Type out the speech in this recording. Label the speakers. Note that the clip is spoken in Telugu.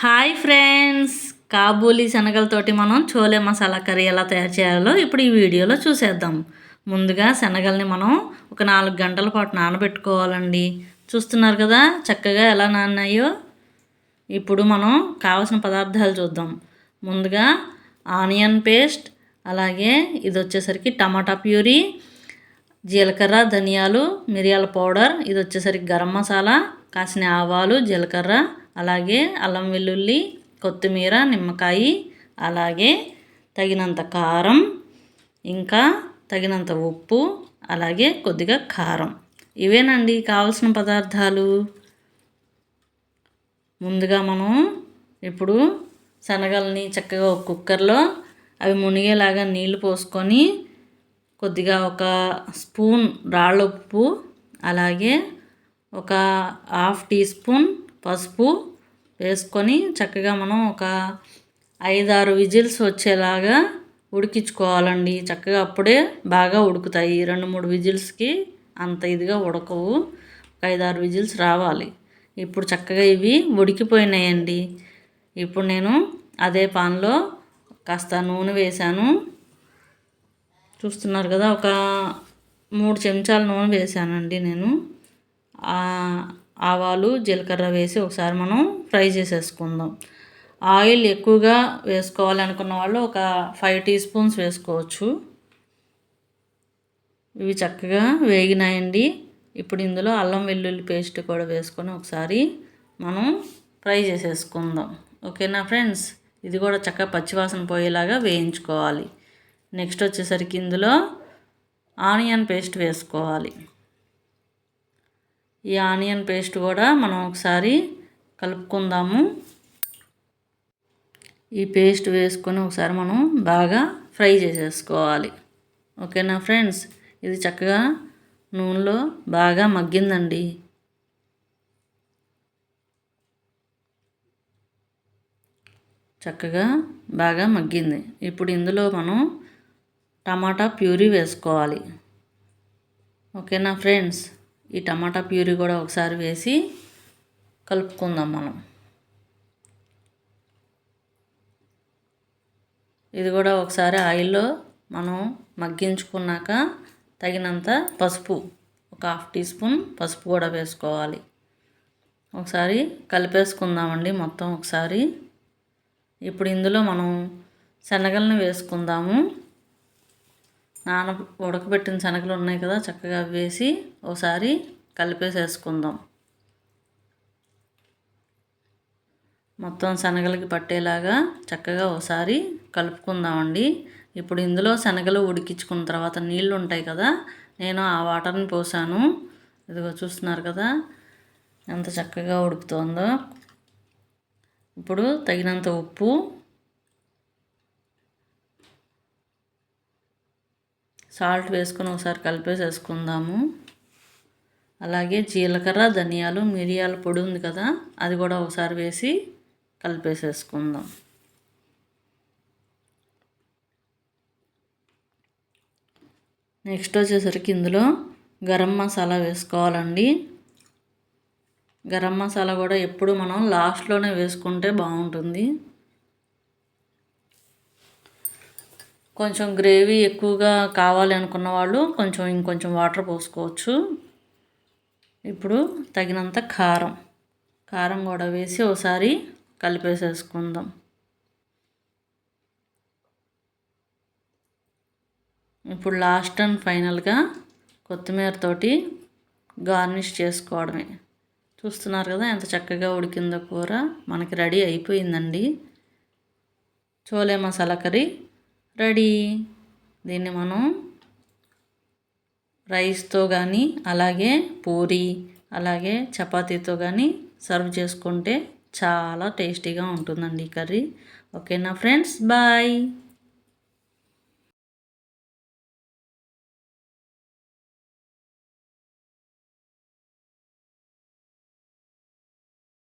Speaker 1: Hi friends. కాబూలీ శనగలతోటి మనం చోలే మసాలా కర్రీ ఎలా తయారు చేయాలో ఇప్పుడు ఈ వీడియోలో చూసేద్దాం. ముందుగా శనగల్ని మనం ఒక నాలుగు గంటల పాటు నానబెట్టుకోవాలండి. చూస్తున్నారు కదా చక్కగా ఎలా నాన్నాయో? ఇప్పుడు మనం కావలసిన పదార్థాలు చూద్దాం. ముందుగా ఆనియన్ పేస్ట్ అలాగే ఇది వచ్చేసరికి టమాటా ప్యూరీ జీలకర్ర ధనియాలు మిరియాల పౌడర్ ఇది వచ్చేసరికి గరం మసాలా కాసిన ఆవాలు జీలకర్ర అలాగే అల్లం వెల్లుల్లి కొత్తిమీర నిమ్మకాయ అలాగే తగినంత కారం ఇంకా తగినంత ఉప్పు అలాగే కొద్దిగా కారం. ఇవేనండి కావలసిన పదార్థాలు. ముందుగా మనం ఇప్పుడు శనగల్ని చక్కగా ఒక కుక్కర్లో అవి మునిగేలాగా నీళ్ళు పోసుకొని కొద్దిగా ఒక స్పూన్ రాళ్ళ ఉప్పు అలాగే ఒక హాఫ్ టీ స్పూన్ పసుపు వేసుకొని చక్కగా మనం ఒక ఐదారు విజిల్స్ వచ్చేలాగా ఉడికించుకోవాలండి. చక్కగా అప్పుడే బాగా ఉడుకుతాయి. రెండు మూడు విజిల్స్కి అంత ఇదిగా ఉడకవు. ఒక ఐదారు విజిల్స్ రావాలి. ఇప్పుడు చక్కగా ఇవి ఉడికిపోయినాయండి. ఇప్పుడు నేను అదే పాన్లో కాస్త నూనె వేశాను. చూస్తున్నారు కదా ఒక మూడు చెంచాల నూనె వేశానండి నేను. ఆవాలు జీలకర్ర వేసి ఒకసారి మనం ఫ్రై చేసేసుకుందాం. ఆయిల్ ఎక్కువగా వేసుకోవాలనుకున్న వాళ్ళు ఒక ఫైవ్ టీ స్పూన్స్ వేసుకోవచ్చు. ఇవి చక్కగా వేగినాయండి. ఇప్పుడు ఇందులో అల్లం వెల్లుల్లి పేస్ట్ కూడా వేసుకొని ఒకసారి మనం ఫ్రై చేసేసుకుందాం. ఓకేనా ఫ్రెండ్స్? ఇది కూడా చక్కగా పచ్చివాసన పోయేలాగా వేయించుకోవాలి. నెక్స్ట్ వచ్చేసరికి ఇందులో ఆనియన్ పేస్ట్ వేసుకోవాలి. ఈ ఆనియన్ పేస్ట్ కూడా మనం ఒకసారి కలుపుకుందాము. ఈ పేస్ట్ వేసుకొని ఒకసారి మనం బాగా ఫ్రై చేసేసుకోవాలి. ఓకేనా ఫ్రెండ్స్? ఇది చక్కగా నూనెలో బాగా మగ్గిందండి. చక్కగా బాగా మగ్గింది. ఇప్పుడు ఇందులో మనం టమాటా ప్యూరీ వేసుకోవాలి. ఓకేనా ఫ్రెండ్స్? ఈ టమాటా ప్యూరీ కూడా ఒకసారి వేసి కలుపుకుందాం మనం. ఇది కూడా ఒకసారి ఆయిల్లో మనం మగ్గించుకున్నాక తగినంత పసుపు ఒక హాఫ్ టీ స్పూన్ పసుపు కూడా వేసుకోవాలి. ఒకసారి కలిపేసుకుందామండి మొత్తం ఒకసారి. ఇప్పుడు ఇందులో మనం శనగలను వేసుకుందాము. నాన ఉడకబెట్టిన శనగలు ఉన్నాయి కదా చక్కగా వేసి ఒకసారి కలిపేసేసుకుందాం. మొత్తం శనగలకి పట్టేలాగా చక్కగా ఒకసారి కలుపుకుందామండి. ఇప్పుడు ఇందులో శనగలు ఉడికించుకున్న తర్వాత నీళ్ళు ఉంటాయి కదా నేను ఆ వాటర్ని పోసాను. ఇదిగో చూస్తున్నారు కదా ఎంత చక్కగా ఉడుకుతుందో. ఇప్పుడు తగినంత ఉప్పు సాల్ట్ వేసుకొని ఒకసారి కలిపేసేసుకుందాము. అలాగే జీలకర్ర ధనియాలు మిరియాల పొడి ఉంది కదా అది కూడా ఒకసారి వేసి కలిపేసేసుకుందాం. నెక్స్ట్ వచ్చేసరికి ఇందులో గరం మసాలా వేసుకోవాలండి. గరం మసాలా కూడా ఎప్పుడు మనం లాస్ట్లోనే వేసుకుంటే బాగుంటుంది. కొంచెం గ్రేవీ ఎక్కువగా కావాలి అనుకున్న వాళ్ళు కొంచెం ఇంకొంచెం వాటర్ పోసుకోవచ్చు. ఇప్పుడు తగినంత కారం. కారం కూడా వేసి ఒకసారి కలిపేసేసుకుందాం. ఇప్పుడు లాస్ట్ అండ్ ఫైనల్గా కొత్తిమీరతోటి గార్నిష్ చేసుకోవడమే. చూస్తున్నారు కదా ఎంత చక్కగా ఉడికిందో కూర. మనకి రెడీ అయిపోయిందండి. చోలే మసాలా కర్రీ. రెడీ? దీన్ని మనం రైస్తో కానీ అలాగే పూరి అలాగే చపాతీతో కానీ సర్వ్ చేసుకుంటే చాలా టేస్టీగా ఉంటుందండి ఈ కర్రీ. ఓకేనా ఫ్రెండ్స్? బాయ్!